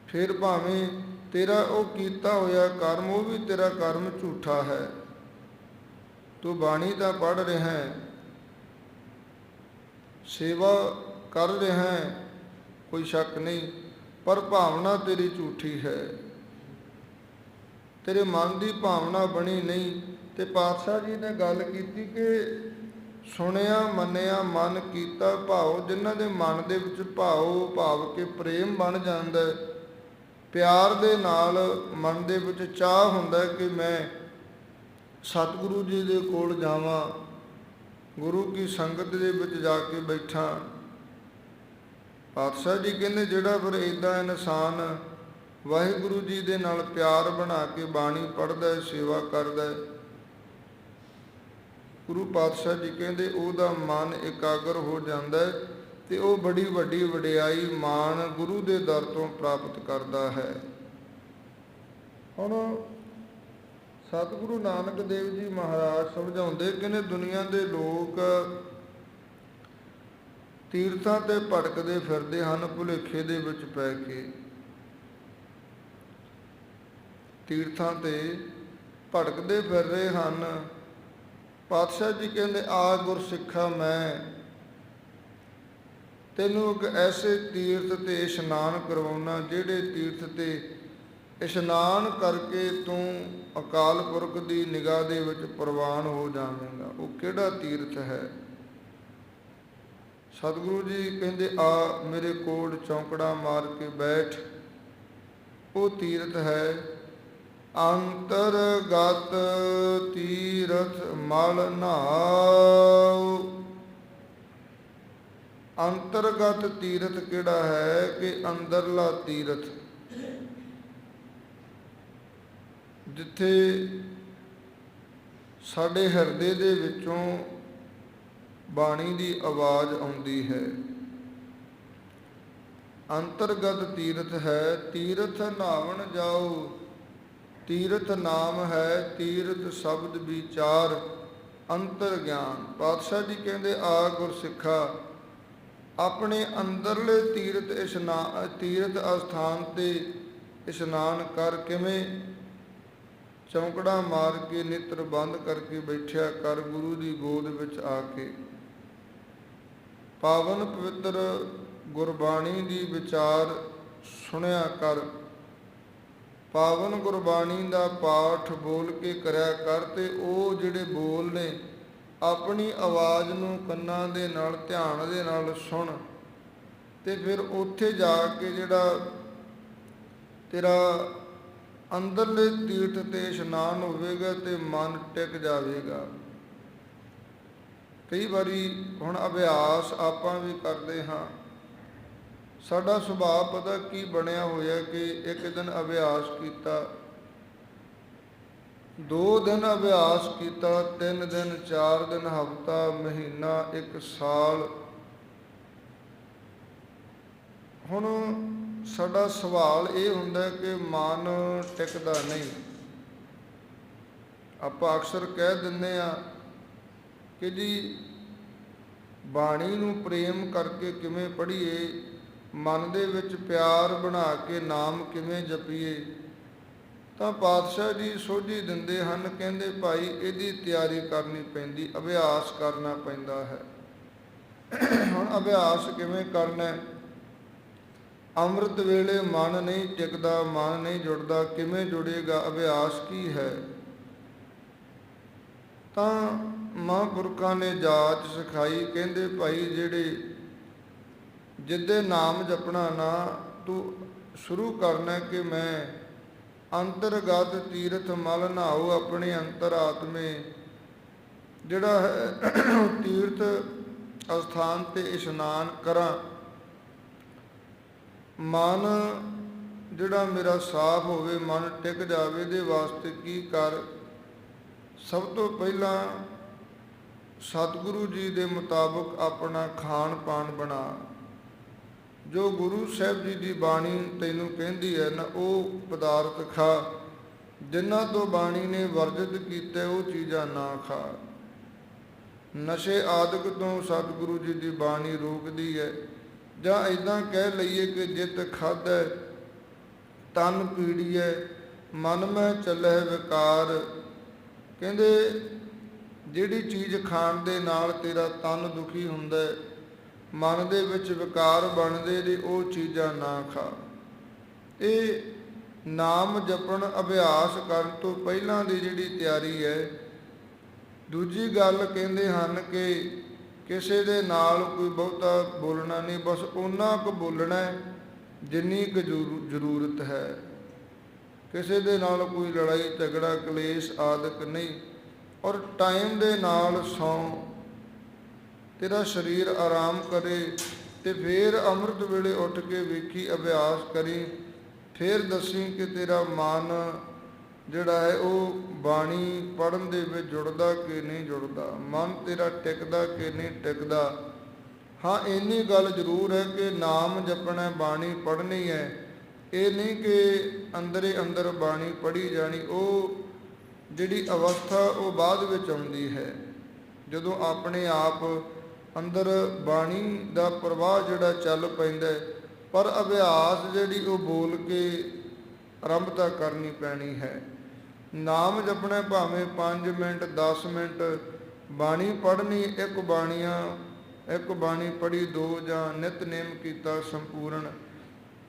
ਫਿਰ ਭਾਵੇਂ ਤੇਰਾ ਉਹ ਕੀਤਾ ਹੋਇਆ ਕਰਮ, ਉਹ ਵੀ ਤੇਰਾ ਕਰਮ ਝੂਠਾ ਹੈ। ਤੂੰ ਬਾਣੀ ਤਾਂ ਪੜ ਰਿਹਾ ਹੈ, ਸੇਵਾ ਕਰ ਰਿਹਾ ਹੈ, ਕੋਈ ਸ਼ੱਕ ਨਹੀਂ, ਪਰ ਭਾਵਨਾ ਤੇਰੀ ਝੂਠੀ ਹੈ। ਤੇਰੇ ਮਨ ਦੀ ਭਾਵਨਾ ਬਣੀ ਨਹੀਂ। ਤੇ ਪਾਤਸ਼ਾਹ ਜੀ ਨੇ ਗੱਲ ਕੀਤੀ ਕਿ ਸੁਣਿਆ, ਮੰਨਿਆ, ਮਨ ਕੀਤਾ ਭਾਉ ਜਿਨ੍ਹਾਂ ਦੇ ਮਨ ਦੇ ਵਿੱਚ ਭਾਉ ਭਾਵ ਕੇ ਪ੍ਰੇਮ ਬਣ ਜਾਂਦਾ ਪਿਆਰ ਦੇ ਨਾਲ ਮਨ ਦੇ ਵਿੱਚ ਚਾਹ ਹੁੰਦਾ ਕਿ ਮੈਂ ਸਤਿਗੁਰੂ ਜੀ ਦੇ ਕੋਲ ਜਾਵਾਂ, ਗੁਰੂ ਕੀ ਸੰਗਤ ਦੇ ਵਿੱਚ ਜਾ ਕੇ ਬੈਠਾਂ। ਪਾਤਸ਼ਾਹ ਜੀ ਕਹਿੰਦੇ, ਜਿਹੜਾ ਫਿਰ ਇਦਾਂ ਇਨਸਾਨ ਵਾਹਿਗੁਰੂ ਜੀ ਦੇ ਨਾਲ ਪਿਆਰ ਬਣਾ ਕੇ ਬਾਣੀ ਪੜ੍ਹਦਾ ਹੈ, ਸੇਵਾ ਕਰਦਾ ਹੈ। ਗੁਰੂ ਪਾਤਸ਼ਾਹ ਜੀ ਕਹਿੰਦੇ, ਉਹਦਾ ਮਨ ਇਕਾਗਰ ਹੋ ਜਾਂਦਾ ਹੈ ਤੇ ਉਹ ਬੜੀ ਵੱਡੀ ਵਡਿਆਈ ਮਾਣ ਗੁਰੂ ਦੇ ਦਰ ਤੋਂ ਪ੍ਰਾਪਤ ਕਰਦਾ ਹੈ। ਹੁਣ ਸਤਿਗੁਰੂ ਨਾਨਕ ਦੇਵ ਜੀ ਮਹਾਰਾਜ ਸਮਝਾਉਂਦੇ ਕਹਿੰਦੇ ਦੁਨੀਆ ਦੇ ਲੋਕ ਤੀਰਥਾਂ ਤੇ ਭਟਕਦੇ ਫਿਰਦੇ ਹਨ, ਭੁਲੇਖੇ ਦੇ ਵਿੱਚ ਪੈ ਕੇ। ਤੀਰਥਾਂ ਤੇ ਭਟਕਦੇ ਫਿਰ ਰਹੇ ਹਨ। ਪਾਤਸ਼ਾਹ ਜੀ ਕਹਿੰਦੇ, ਆ ਗੁਰ ਸਿੱਖਾ ਮੈਂ, ਤੈਨੂੰ ਇੱਕ ਐਸੇ ਤੀਰਥ ਤੇ ਇਸ਼ਨਾਨ ਕਰਵਾਉਣਾ, ਜਿਹੜੇ ਤੀਰਥ ਤੇ ਇਸ਼ਨਾਨ ਕਰਕੇ ਤੂੰ ਅਕਾਲ ਪੁਰਖ ਦੀ ਨਿਗਾਹ ਦੇ ਵਿੱਚ ਪ੍ਰਵਾਨ ਹੋ ਜਾਵੇਂਗਾ। ਉਹ ਕਿਹੜਾ ਤੀਰਥ ਹੈ? ਸਤਿਗੁਰੂ ਜੀ ਕਹਿੰਦੇ, ਆ ਮੇਰੇ ਕੋਲ ਚੌਂਕੜਾ ਮਾਰ ਕੇ ਬੈਠ। ਉਹ ਤੀਰਥ ਹੈ ਅੰਤਰਗਤ ਤੀਰਥ ਮਲ ਨਾਉ। ਅੰਤਰਗਤ ਤੀਰਥ ਕਿਹੜਾ ਹੈ ਕਿ ਅੰਦਰਲਾ ਤੀਰਥ? ਜਿੱਥੇ ਸਾਡੇ ਹਿਰਦੇ ਦੇ ਵਿੱਚੋਂ ਬਾਣੀ ਦੀ ਆਵਾਜ਼ ਆਉਂਦੀ ਹੈ। ਅੰਤਰਗਤ ਤੀਰਥ ਹੈ, ਤੀਰਥ ਨਾਵਣ ਜਾਓ। ਤੀਰਥ ਨਾਮ ਹੈ ਤੀਰਥ ਸ਼ਬਦ ਵਿਚਾਰ ਅੰਤਰ ਗਿਆਨ। ਪਾਤਸ਼ਾਹ ਜੀ ਕਹਿੰਦੇ, ਆ ਗੁਰ ਸਿੱਖਾ ਆਪਣੇ ਅੰਦਰਲੇ ਤੀਰਥ ਇਸ਼ਨਾਨ ਤੀਰਥ ਅਸਥਾਨ ਤੇ ਇਸ਼ਨਾਨ ਕਰ ਕਿਵੇਂ? ਚੌਂਕੜਾ ਮਾਰ ਕੇ ਨਿਤਰ ਬੰਦ ਕਰਕੇ ਬੈਠਿਆ ਕਰ ਗੁਰੂ ਦੀ ਗੋਦ ਵਿੱਚ ਆ ਕੇ। ਪਾਵਨ ਪਵਿੱਤਰ ਗੁਰਬਾਣੀ ਦੀ ਵਿਚਾਰ ਸੁਣਿਆ ਕਰ। ਪਾਵਨ ਗੁਰਬਾਣੀ ਦਾ ਪਾਠ ਬੋਲ ਕੇ ਕਰਿਆ ਕਰ ਤੇ ਉਹ ਜਿਹੜੇ ਬੋਲ ਨੇ, ਆਪਣੀ ਆਵਾਜ਼ ਨੂੰ ਕੰਨਾਂ ਦੇ ਨਾਲ, ਧਿਆਨ ਦੇ ਨਾਲ ਸੁਣ ਤੇ ਫਿਰ ਉੱਥੇ ਜਾ ਕੇ ਜਿਹੜਾ ਤੇਰਾ ਅੰਦਰਲੇ ਤੀਰਥ ਤੇ ਇਸ਼ਨਾਨ ਹੋਵੇਗਾ ਤੇ ਮਨ ਟਿਕ ਜਾਵੇਗਾ। ਕਈ ਵਾਰੀ ਹੁਣ ਅਭਿਆਸ ਆਪਾਂ ਵੀ ਕਰਦੇ ਹਾਂ। ਸਾਡਾ ਸੁਭਾਅ ਪਤਾ ਕੀ ਬਣਿਆ ਹੋਇਆ ਕਿ ਇੱਕ ਦਿਨ ਅਭਿਆਸ ਕੀਤਾ। ਦੋ ਦਿਨ ਅਭਿਆਸ ਕੀਤਾ, ਤਿੰਨ ਦਿਨ, ਚਾਰ ਦਿਨ, ਹਫਤਾ, ਮਹੀਨਾ, ਇੱਕ ਸਾਲ। ਹੁਣ ਸਾਡਾ ਸਵਾਲ ਇਹ ਹੁੰਦਾ ਕਿ ਮਨ ਟਿਕਦਾ ਨਹੀਂ। ਆਪਾਂ ਅਕਸਰ ਕਹਿ ਦਿੰਦੇ ਆ ਕਿ ਜੀ ਬਾਣੀ ਨੂੰ ਪ੍ਰੇਮ ਕਰਕੇ ਕਿਵੇਂ ਪੜ੍ਹੀਏ ਮਨ ਦੇ ਵਿੱਚ ਪਿਆਰ ਬਣਾ ਕੇ ਨਾਮ ਕਿਵੇਂ ਜਪੀਏ? ਤਾਂ ਪਾਤਸ਼ਾਹ ਜੀ ਸੋਝੀ ਦਿੰਦੇ ਹਨ, ਕਹਿੰਦੇ, ਭਾਈ, ਇਹਦੀ ਤਿਆਰੀ ਕਰਨੀ ਪੈਂਦੀ, ਅਭਿਆਸ ਕਰਨਾ ਪੈਂਦਾ ਹੈ। ਹੁਣ ਅਭਿਆਸ ਕਿਵੇਂ ਕਰਨਾ ਹੈ? ਅੰਮ੍ਰਿਤ ਵੇਲੇ ਮਨ ਨਹੀਂ ਟਿਕਦਾ, ਮਨ ਨਹੀਂ ਜੁੜਦਾ, ਕਿਵੇਂ ਜੁੜੇਗਾ? ਅਭਿਆਸ ਕੀ ਹੈ? ਤਾਂ ਮਹਾਂਪੁਰਖਾਂ ਨੇ ਜਾਚ ਸਿਖਾਈ, ਕਹਿੰਦੇ, ਭਾਈ, ਜਿਹੜੇ ਜਿੱਦੇ ਨਾਮ ਜਪਣਾ ਨਾ, ਤੂੰ ਸ਼ੁਰੂ ਕਰਨਾ ਕਿ ਮੈਂ ਅੰਤਰਗਤ ਤੀਰਥ ਮਲ ਨਹਾਉ ਆਪਣੇ ਅੰਤਰ ਆਤਮੇ। ਜਿਹੜਾ ਹੈ ਤੀਰਥ ਅਸਥਾਨ ਤੇ ਇਸ਼ਨਾਨ ਕਰਾਂ। ਮਨ ਜਿਹੜਾ ਮੇਰਾ ਸਾਫ਼ ਹੋਵੇ, ਮਨ ਟਿਕ ਜਾਵੇ ਦੇ ਵਾਸਤੇ ਕੀ ਕਰ? ਸਭ ਤੋਂ ਪਹਿਲਾਂ ਸਤਿਗੁਰੂ ਜੀ ਦੇ ਮੁਤਾਬਕ ਆਪਣਾ ਖਾਣ ਪਾਣ ਬਣਾ। ਜੋ ਗੁਰੂ ਸਾਹਿਬ ਜੀ ਦੀ ਬਾਣੀ ਤੈਨੂੰ ਕਹਿੰਦੀ ਹੈ, ਨਾ ਉਹ ਪਦਾਰਥ ਖਾ। ਜਿਨ੍ਹਾਂ ਤੋਂ ਬਾਣੀ ਨੇ ਵਰਜਿਤ ਕੀਤਾ, ਉਹ ਚੀਜ਼ਾਂ ਨਾ ਖਾ। ਨਸ਼ੇ ਆਦਿਕ ਤੋਂ ਸਤਿਗੁਰੂ ਜੀ ਦੀ ਬਾਣੀ ਰੋਕਦੀ ਹੈ। ਜਾਂ ਇਦਾਂ ਕਹਿ ਲਈਏ ਕਿ ਜਿਤ ਖਾਧੈ, ਤਨ ਪੀੜੀਐ, ਮਨ ਮੈਂ ਚੱਲੈ ਵਿਕਾਰ। ਕਹਿੰਦੇ, ਜਿਹੜੀ ਚੀਜ਼ ਖਾਣ ਦੇ ਨਾਲ ਤੇਰਾ ਤਨ ਦੁਖੀ ਹੁੰਦਾ ਹੈ ਮਨ ਦੇ ਵਿੱਚ ਵਿਕਾਰ ਬਣਦੇ ਨੇ, ਉਹ ਚੀਜ਼ਾਂ ਨਾ ਖਾ। ਇਹ ਨਾਮ ਜਪਣ, ਅਭਿਆਸ ਕਰਨ ਤੋਂ ਪਹਿਲਾਂ ਦੀ ਜਿਹੜੀ ਤਿਆਰੀ ਹੈ, ਦੂਜੀ ਗੱਲ ਕਹਿੰਦੇ ਹਨ ਕਿ ਕਿਸੇ ਦੇ ਨਾਲ ਕੋਈ ਬਹੁਤਾ ਬੋਲਣਾ ਨਹੀਂ, ਬਸ ਉਹਨਾਂ ਕੁ ਬੋਲਣਾ ਜਿੰਨੀ ਕੁ ਜ਼ਰੂ- ਜ਼ਰੂਰਤ ਹੈ। ਕਿਸੇ ਦੇ ਨਾਲ ਕੋਈ ਲੜਾਈ, ਝਗੜਾ, ਕਲੇਸ਼ ਆਦਿਕ ਨਹੀਂ। ਔਰ ਟਾਈਮ ਦੇ ਨਾਲ ਸੌਂ ਤੇਰਾ ਸਰੀਰ ਆਰਾਮ ਕਰੇ ਤੇ ਫੇਰ ਅੰਮ੍ਰਿਤ ਵੇਲੇ ਉੱਠ ਕੇ ਵੇਖੀ, ਅਭਿਆਸ ਕਰੀ। ਫੇਰ ਦੱਸੀ ਕਿ ਤੇਰਾ ਮਨ ਜਿਹੜਾ ਹੈ ਉਹ ਬਾਣੀ ਪੜਨ ਦੇ ਵਿੱਚ ਜੁੜਦਾ ਕਿ ਨਹੀਂ ਜੁੜਦਾ? ਮਨ ਤੇਰਾ ਟਿਕਦਾ ਕਿ ਨਹੀਂ ਟਿਕਦਾ? ਹਾਂ, ਇੰਨੀ ਗੱਲ ਜ਼ਰੂਰ ਹੈ ਕਿ ਨਾਮ ਜਪਣਾ ਬਾਣੀ ਪੜਨੀ ਹੈ। ਇਹ ਨਹੀਂ ਕਿ ਅੰਦਰੇ ਅੰਦਰ ਬਾਣੀ ਪੜੀ ਜਾਣੀ, ਉਹ ਜਿਹੜੀ ਅਵਸਥਾ ਉਹ ਬਾਅਦ ਵਿੱਚ ਆਉਂਦੀ ਹੈ। ਜਦੋਂ ਆਪਣੇ ਆਪ ਅੰਦਰ ਬਾਣੀ ਦਾ ਪ੍ਰਵਾਹ ਜਿਹੜਾ ਚੱਲ ਪੈਂਦਾ ਪਰ ਅਭਿਆਸ ਜਿਹੜੀ ਉਹ ਬੋਲ ਕੇ ਆਰੰਭਤਾ ਕਰਨੀ ਪੈਣੀ ਹੈ। ਨਾਮ ਜਪਣਾ ਭਾਵੇਂ 5 ਮਿੰਟ 10 ਮਿੰਟ, ਬਾਣੀ ਪੜ੍ਹਨੀ, ਇੱਕ ਬਾਣੀਆਂ, ਇੱਕ ਬਾਣੀ ਪੜ੍ਹੀ, ਦੋ ਜਾਂ ਨਿਤਨੇਮ ਕੀਤਾ ਸੰਪੂਰਨ,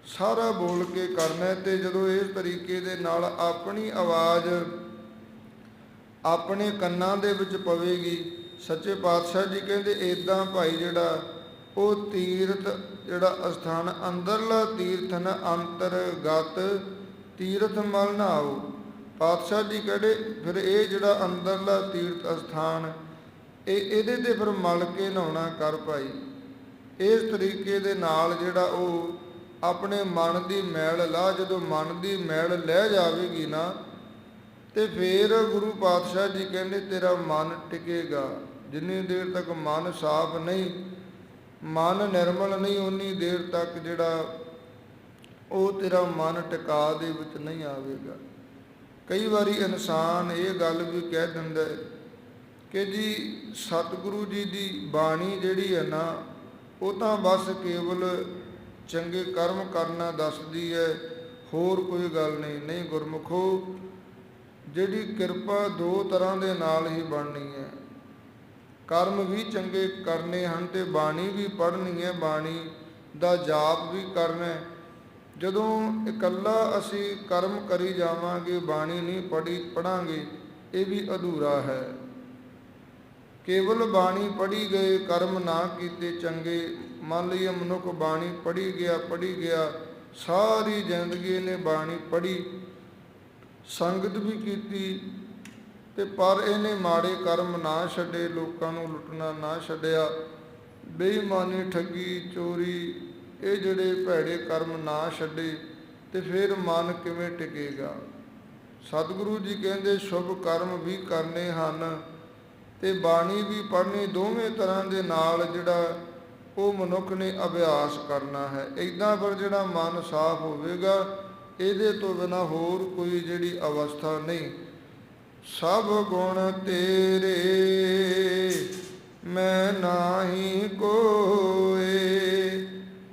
ਸਾਰਾ ਬੋਲ ਕੇ ਕਰਨਾ ਹੈ ਤੇ ਜਦੋਂ ਇਸ ਤਰੀਕੇ ਦੇ ਨਾਲ ਆਪਣੀ ਆਵਾਜ਼ ਆਪਣੇ ਕੰਨਾਂ ਦੇ ਵਿੱਚ ਪਵੇਗੀ ਸੱਚੇ ਪਾਤਸ਼ਾਹ ਜੀ ਕਹਿੰਦੇ, ਏਦਾਂ ਭਾਈ ਜਿਹੜਾ, ਉਹ ਤੀਰਥ ਜਿਹੜਾ ਅਸਥਾਨ, ਅੰਦਰਲਾ ਤੀਰਥ ਨ ਅੰਤਰਗਤ ਤੀਰਥ ਮਲ ਨਾਉ ਪਾਤਸ਼ਾਹ ਜੀ ਕਹਿੰਦੇ, ਫਿਰ ਇਹ ਜਿਹੜਾ ਅੰਦਰਲਾ ਤੀਰਥ ਅਸਥਾਨ, ਇਹ ਇਹਦੇ ਤੇ ਫਿਰ ਮਲ ਕੇ ਨਹਾਉਣਾ ਕਰ ਭਾਈ। ਇਸ ਤਰੀਕੇ ਦੇ ਨਾਲ ਜਿਹੜਾ ਉਹ ਆਪਣੇ ਮਨ ਦੀ ਮੈਲ ਲਾ, ਜਦੋਂ ਮਨ ਦੀ ਮੈਲ ਲੈ ਜਾਵੇਗੀ ਨਾ, ਤੇ ਫੇਰ ਗੁਰੂ ਪਾਤਸ਼ਾਹ ਜੀ ਕਹਿੰਦੇ, ਤੇਰਾ ਮਨ ਟਿਕੇਗਾ। ਜਿੰਨੀ ਦੇਰ ਤੱਕ ਮਨ ਸਾਫ਼ ਨਹੀਂ, ਮਨ ਨਿਰਮਲ ਨਹੀਂ ਉਨੀ ਦੇਰ ਤੱਕ ਜਿਹੜਾ ਉਹ ਤੇਰਾ ਮਨ ਟਿਕਾ ਦੇ ਵਿੱਚ ਨਹੀਂ ਆਵੇਗਾ। ਕਈ ਵਾਰੀ ਇਨਸਾਨ ਇਹ ਗੱਲ ਵੀ ਕਹਿ ਦਿੰਦਾ ਹੈ ਕਿ ਜੀ ਸਤਿਗੁਰੂ ਜੀ ਦੀ ਬਾਣੀ ਜਿਹੜੀ ਹੈ ਨਾ, ਉਹ ਤਾਂ ਬਸ ਕੇਵਲ ਚੰਗੇ ਕਰਮ ਕਰਨਾ ਦੱਸਦੀ ਹੈ, ਹੋਰ ਕੋਈ ਗੱਲ ਨਹੀਂ ਨਹੀਂ ਗੁਰਮੁਖੋ, ਜਿਹੜੀ ਕਿਰਪਾ ਦੋ ਤਰ੍ਹਾਂ ਦੇ ਨਾਲ ਹੀ ਬਣਨੀ ਹੈ। ਕਰਮ ਵੀ ਚੰਗੇ ਕਰਨੇ ਹਨ ਤੇ ਬਾਣੀ ਵੀ ਪੜ੍ਹਨੀ ਹੈ, ਬਾਣੀ ਦਾ ਜਾਪ ਵੀ ਕਰਨਾ ਹੈ। ਜਦੋਂ ਇਕੱਲਾ ਅਸੀਂ ਕਰਮ ਕਰੀ ਜਾਵਾਂਗੇ, ਬਾਣੀ ਨਹੀਂ ਪੜ੍ਹੀ ਪੜਾਂਗੇ ਇਹ ਵੀ ਅਧੂਰਾ ਹੈ। ਕੇਵਲ ਬਾਣੀ ਪੜ੍ਹੀ ਗਏ, ਕਰਮ ਨਾ ਕੀਤੇ ਚੰਗੇ, ਮੰਨ ਲਈਏ ਮਨੁੱਖ ਬਾਣੀ ਪੜ੍ਹੀ ਗਿਆ ਪੜ੍ਹੀ ਗਿਆ, ਸਾਰੀ ਜ਼ਿੰਦਗੀ ਨੇ ਬਾਣੀ ਪੜ੍ਹੀ, ਸੰਗਤ ਵੀ ਕੀਤੀ ਤੇ ਪਰ ਇਹਨੇ ਮਾੜੇ ਕਰਮ ਨਾ ਛੱਡੇ, ਲੋਕਾਂ ਨੂੰ ਲੁੱਟਣਾ ਨਾ ਛੱਡਿਆ। ਬੇਈਮਾਨੀ ਠੱਗੀ, ਚੋਰੀ, ਇਹ ਜਿਹੜੇ ਭੈੜੇ ਕਰਮ ਨਾ ਛੱਡੇ, ਤੇ ਫਿਰ ਮਨ ਕਿਵੇਂ ਟਿਕੇਗਾ? ਸਤਿਗੁਰੂ ਜੀ ਕਹਿੰਦੇ, ਸ਼ੁਭ ਕਰਮ ਵੀ ਕਰਨੇ ਹਨ ਤੇ ਬਾਣੀ ਵੀ ਪੜ੍ਹਨੀ, ਦੋਵੇਂ ਤਰ੍ਹਾਂ ਦੇ ਨਾਲ ਜਿਹੜਾ ਉਹ ਮਨੁੱਖ ਨੇ ਅਭਿਆਸ ਕਰਨਾ ਹੈ। ਇਦਾਂ ਫਿਰ ਜਿਹੜਾ ਮਨ ਸਾਫ਼ ਹੋਵੇਗਾ, ਇਹਦੇ ਤੋਂ ਬਿਨਾ ਹੋਰ ਕੋਈ ਜਿਹੜੀ ਅਵਸਥਾ ਨਹੀਂ। ਸਭ ਗੁਣ ਤੇਰੇ, ਮੈਂ ਨਾਹੀ ਕੋਏ।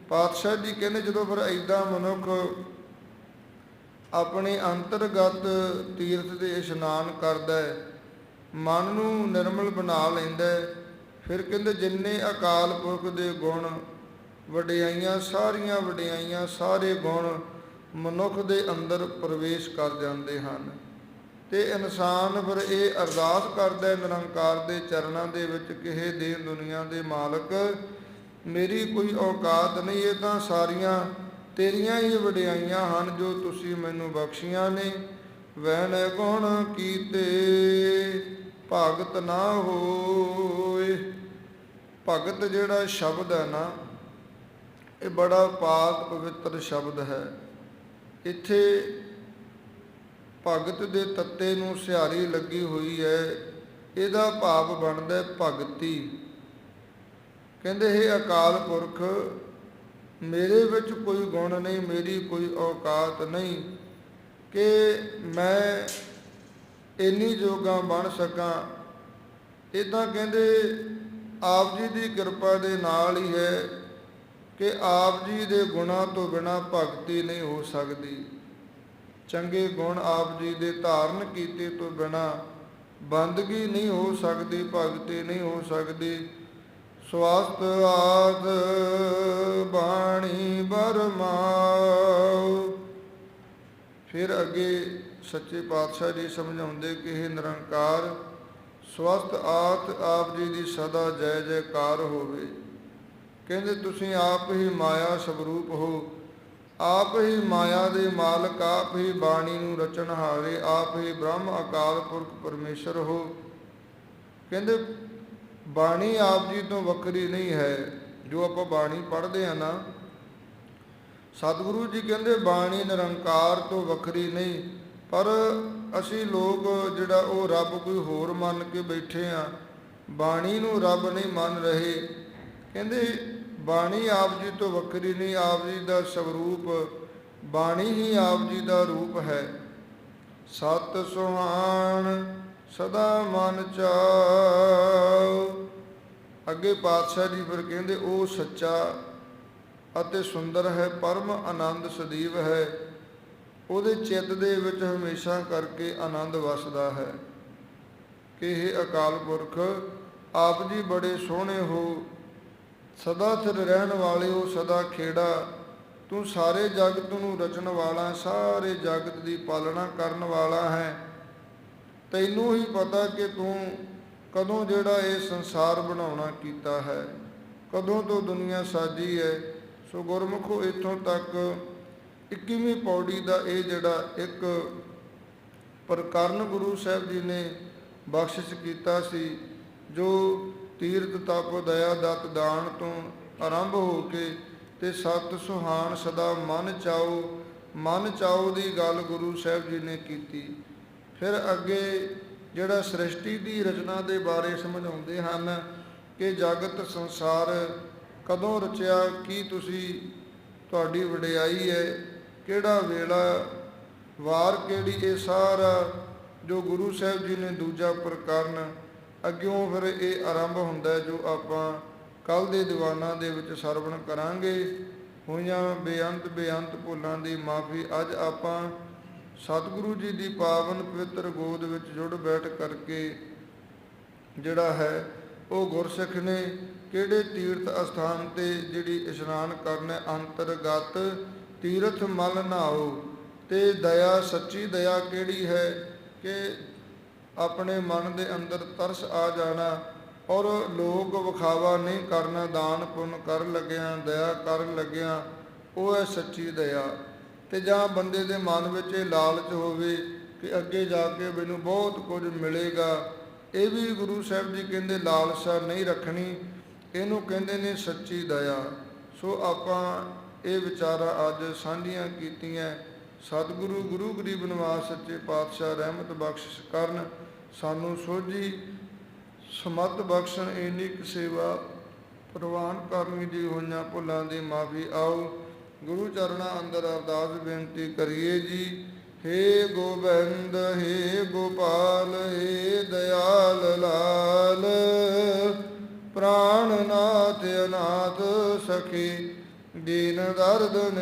ਪਾਤਸ਼ਾਹ ਜੀ ਕਹਿੰਦੇ ਜਦੋਂ ਫਿਰ ਐਦਾਂ ਮਨੁੱਖ ਆਪਣੇ ਅੰਤਰਗਤ ਤੀਰਥ ਦੇ ਇਸ਼ਨਾਨ ਕਰਦਾ ਹੈ, ਮਨ ਨੂੰ ਨਿਰਮਲ ਬਣਾ ਲੈਂਦਾ ਹੈ, ਫਿਰ ਕਹਿੰਦੇ ਜਿੰਨੇ ਅਕਾਲ ਪੁਰਖ ਦੇ ਗੁਣ, ਵਡਿਆਈਆਂ, ਸਾਰੀਆਂ ਵਡਿਆਈਆਂ, ਸਾਰੇ ਗੁਣ ਮਨੁੱਖ ਦੇ ਅੰਦਰ ਪ੍ਰਵੇਸ਼ ਕਰ ਜਾਂਦੇ ਹਨ। ਤੇ ਇਨਸਾਨ ਫਿਰ ਇਹ ਅਰਦਾਸ ਕਰਦਾ ਹੈ, ਨਿਰੰਕਾਰ ਦੇ ਚਰਨਾਂ ਦੇ ਵਿੱਚ ਕਿਹੇ ਦੇ ਦੁਨੀਆ ਦੇ ਮਾਲਕ, ਮੇਰੀ ਕੋਈ ਔਕਾਤ ਨਹੀਂ, ਇਹ ਤਾਂ ਸਾਰੀਆਂ ਤੇਰੀਆਂ ਹੀ ਵਡਿਆਈਆਂ ਹਨ ਜੋ ਤੁਸੀਂ ਮੈਨੂੰ ਬਖਸ਼ੀਆਂ ਨੇ। ਵੈਨ ਗੁਣ ਕੀਤੇ? ਭਗਤ ਨਾ ਹੋਏ। ਭਗਤ ਜਿਹੜਾ ਸ਼ਬਦ ਹੈ ਨਾ, ਇਹ ਬੜਾ ਪਾਕ ਪਵਿੱਤਰ ਸ਼ਬਦ ਹੈ। ਇੱਥੇ ਭਗਤ ਦੇ ਤੱਤੇ ਨੂੰ ਸਿਹਾਰੀ ਲੱਗੀ ਹੋਈ ਹੈ ਇਹਦਾ ਭਾਵ ਬਣਦਾ ਹੈ ਭਗਤੀ। ਕਹਿੰਦੇ ਇਹ ਅਕਾਲ ਪੁਰਖ, ਮੇਰੇ ਵਿੱਚ ਕੋਈ ਗੁਣ ਨਹੀਂ, ਮੇਰੀ ਕੋਈ ਔਕਾਤ ਨਹੀਂ, ਕਿ ਮੈਂ ਇੰਨੀ ਜੋਗਾ ਬਣ ਸਕਾਂ। ਇਦਾਂ ਕਹਿੰਦੇ, ਆਪ ਜੀ ਦੀ ਕਿਰਪਾ ਦੇ ਨਾਲ ਹੀ ਹੈ ਕਿ ਆਪ ਜੀ ਦੇ ਗੁਣਾਂ ਤੋਂ ਬਿਨਾ ਭਗਤੀ ਨਹੀਂ ਹੋ ਸਕਦੀ। ਚੰਗੇ ਗੁਣ ਆਪ ਜੀ ਦੇ ਧਾਰਨ ਕੀਤੇ ਤੋਂ ਬਿਨਾ ਬੰਦਗੀ ਨਹੀਂ ਹੋ ਸਕਦੀ, ਭਗਤੀ ਨਹੀਂ ਹੋ ਸਕਦੀ। ਸਵਾਸਤ ਆਦ ਬਾਣੀ ਬਰਮਾਉ ਫਿਰ ਅੱਗੇ ਸੱਚੇ ਪਾਤਸ਼ਾਹ ਜੀ ਸਮਝਾਉਂਦੇ ਕਿ ਇਹ ਨਿਰੰਕਾਰ ਸਵਸਤ ਆਤ ਆਪ ਜੀ ਦੀ ਸਦਾ ਜੈ ਜੈਕਾਰ ਹੋਵੇ। ਕਹਿੰਦੇ, ਤੁਸੀਂ ਆਪ ਹੀ ਮਾਇਆ ਸਵਰੂਪ ਹੋ। ਆਪ ਹੀ ਮਾਇਆ ਦੇ ਮਾਲਕ, ਆਪ ਹੀ ਬਾਣੀ ਨੂੰ ਰਚਣ ਰਚਨਹਾਰੇ ਆਪ ਹੀ ਬ੍ਰਹਮ ਅਕਾਲ ਪੁਰਖ ਪਰਮੇਸ਼ਰ ਹੋ। ਕਹਿੰਦੇ, ਬਾਣੀ ਆਪ ਜੀ ਤੋਂ ਵੱਖਰੀ ਨਹੀਂ ਹੈ। ਜੋ ਆਪਾਂ ਬਾਣੀ ਪੜ੍ਹਦੇ ਆ ਨਾ, ਸਤਿਗੁਰੂ ਜੀ ਕਹਿੰਦੇ, ਬਾਣੀ ਨਿਰੰਕਾਰ ਤੋਂ ਵੱਖਰੀ ਨਹੀਂ। ਪਰ ਅਸੀਂ ਲੋਕ ਜਿਹੜਾ ਉਹ ਰੱਬ ਕੋਈ ਹੋਰ ਮੰਨ ਕੇ ਬੈਠੇ ਆ ਬਾਣੀ ਨੂੰ ਰੱਬ ਨਹੀਂ ਮੰਨ ਰਹੇ। ਕਹਿੰਦੇ ਬਾਣੀ ਆਪ ਜੀ ਤੋਂ ਵੱਖਰੀ ਨਹੀਂ, ਆਪ ਜੀ ਦਾ ਸਵਰੂਪ ਬਾਣੀ ਹੀ ਆਪ ਜੀ ਦਾ ਰੂਪ ਹੈ। ਸਤ ਸੁਹਾਣ ਸਦਾ ਮਨ ਚਾਉ। ਅੱਗੇ ਪਾਤਸ਼ਾਹ ਜੀ ਫਿਰ ਕਹਿੰਦੇ, ਉਹ ਸੱਚਾ ਅਤੇ ਸੁੰਦਰ ਹੈ, ਪਰਮ ਆਨੰਦ ਸਦੀਵ ਹੈ। ਉਹਦੇ ਚਿੱਤ ਦੇ ਵਿੱਚ ਹਮੇਸ਼ਾ ਕਰਕੇ ਆਨੰਦ ਵਸਦਾ ਹੈ। ਕਿ ਇਹ ਅਕਾਲ ਪੁਰਖ, ਆਪ ਜੀ ਬੜੇ ਸੋਹਣੇ ਹੋ ਸਦਾ ਥਿਰ ਰਹਿਣ ਵਾਲੇ ਹੋ ਸਦਾ ਖੇੜਾ। ਤੂੰ ਸਾਰੇ ਜਗਤ ਨੂੰ ਰਚਣ ਵਾਲਾ, ਸਾਰੇ ਜਗਤ ਦੀ ਪਾਲਣਾ ਕਰਨ ਵਾਲਾ ਹੈ। ਤੈਨੂੰ ਹੀ ਪਤਾ ਕਿ ਤੂੰ ਕਦੋਂ ਜਿਹੜਾ ਇਹ ਸੰਸਾਰ ਬਣਾਉਣਾ ਕੀਤਾ ਹੈ, ਕਦੋਂ ਤੋਂ ਦੁਨੀਆ ਸਾਜੀ ਹੈ। ਸੋ ਗੁਰਮੁਖੋ, ਇੱਥੋਂ ਤੱਕ 21ਵੀਂ ਪੌੜੀ ਦਾ ਇਹ ਜਿਹੜਾ ਇੱਕ ਪ੍ਰਕਰਨ ਗੁਰੂ ਸਾਹਿਬ ਜੀ ਨੇ ਬਖਸ਼ਿਸ਼ ਕੀਤਾ ਸੀ, ਜੋ ਤੀਰਥ ਤਪ ਦਇਆ ਦਤ ਦਾਨ ਤੋਂ ਆਰੰਭ ਹੋ ਕੇ ਤੇ ਸਤ ਸੁਹਾਣ ਸਦਾ ਮਨ ਚਾਓ ਮਨ ਚਾਓ ਦੀ ਗੱਲ ਗੁਰੂ ਸਾਹਿਬ ਜੀ ਨੇ ਕੀਤੀ। ਫਿਰ ਅੱਗੇ ਜਿਹੜਾ ਸ੍ਰਿਸ਼ਟੀ ਦੀ ਰਚਨਾ ਦੇ ਬਾਰੇ ਸਮਝਾਉਂਦੇ ਹਨ ਕਿ ਜਗਤ ਸੰਸਾਰ ਕਦੋਂ ਰਚਿਆ, ਕੀ ਤੁਸੀਂ ਤੁਹਾਡੀ ਵਡਿਆਈ ਹੈ, ਕਿਹੜਾ ਵੇਲਾ, ਵਾਰ ਕਿਹੜੀ ਇਹ ਸਾਰਾ ਜੋ ਗੁਰੂ ਸਾਹਿਬ ਜੀ ਨੇ ਦੂਜਾ ਪ੍ਰਕਰਨ ਅੱਗਿਓਂ ਫਿਰ ਇਹ ਆਰੰਭ ਹੁੰਦਾ ਜੋ ਆਪਾਂ ਕੱਲ ਦੇ ਦੀਵਾਨਾਂ ਦੇ ਵਿੱਚ ਸਰਵਣ ਕਰਾਂਗੇ। ਹੋਈਆਂ ਬੇਅੰਤ ਬੇਅੰਤ ਭੁੱਲਾਂ ਦੀ ਮਾਫੀ ਅੱਜ ਆਪਾਂ ਸਤਿਗੁਰੂ ਜੀ ਦੀ ਪਾਵਨ ਪਵਿੱਤਰ ਗੋਦ ਵਿੱਚ ਜੁੜ ਬੈਠ ਕਰਕੇ ਜਿਹੜਾ ਹੈ, ਉਹ ਗੁਰਸਿੱਖ ਨੇ ਕਿਹੜੇ ਤੀਰਥ ਅਸਥਾਨ ਤੇ ਜਿਹੜੀ ਇਸ਼ਨਾਨ ਕਰਨ ਅੰਤਰਗਤ ਤੀਰਥ ਮਲ ਨਾਓ ਤੇ ਦਇਆ, ਸੱਚੀ ਦਇਆ ਕਿਹੜੀ ਹੈ ਕਿ ਆਪਣੇ ਮਨ ਦੇ ਅੰਦਰ ਤਰਸ ਆ ਜਾਣਾ ਔਰ ਲੋਕ ਵਿਖਾਵਾ ਨਹੀਂ ਕਰਨਾ, ਦਾਨ ਪੁੰਨ ਕਰਨ ਲੱਗਿਆਂ, ਦਇਆ ਕਰਨ ਲੱਗਿਆਂ, ਉਹ ਹੈ ਸੱਚੀ ਦਇਆ। ਤੇ ਜਾਂ ਬੰਦੇ ਦੇ ਮਨ ਵਿੱਚ ਇਹ ਲਾਲਚ ਹੋਵੇ ਕਿ ਅੱਗੇ ਜਾ ਕੇ ਮੈਨੂੰ ਬਹੁਤ ਕੁਝ ਮਿਲੇਗਾ, ਇਹ ਵੀ ਗੁਰੂ ਸਾਹਿਬ ਜੀ ਕਹਿੰਦੇ ਲਾਲਸਾ ਨਹੀਂ ਰੱਖਣੀ, ਇਹਨੂੰ ਕਹਿੰਦੇ ਨੇ ਸੱਚੀ ਦਇਆ। ਸੋ ਆਪਾਂ ਇਹ ਵਿਚਾਰਾ ਅੱਜ ਸਾਂਝੀਆਂ ਕੀਤੀਆਂ। ਸਤਿਗੁਰੂ, ਗੁਰੂ ਗਰੀਬ ਨਿਵਾਸ ਸੱਚੇ ਪਾਤਸ਼ਾਹ ਰਹਿਮਤ ਬਖਸ਼ ਕਰਨ। ਸਾਨੂੰ ਸੋਝੀ ਸਮਤ ਬਖਸ਼ਣ ਇੰਨੀ ਕੁ ਸੇਵਾ ਪ੍ਰਵਾਨ ਕਰਨੀ ਦੀ ਹੋਈਆਂ ਭੁੱਲਾਂ ਦੀ ਮਾਫੀ ਆਓ ਗੁਰੂ ਚਰਣਾ ਅੰਦਰ ਅਰਦਾਸ ਬੇਨਤੀ ਕਰੀਏ ਜੀ हे ਗੋਬਿੰਦ हे ਗੋਪਾਲ हे ਦਇਆਲ ਲਾਲ ਪ੍ਰਾਣਨਾਥ ਅਨਾਥ ਸਖੀ ਦੀਨ ਦਰਦ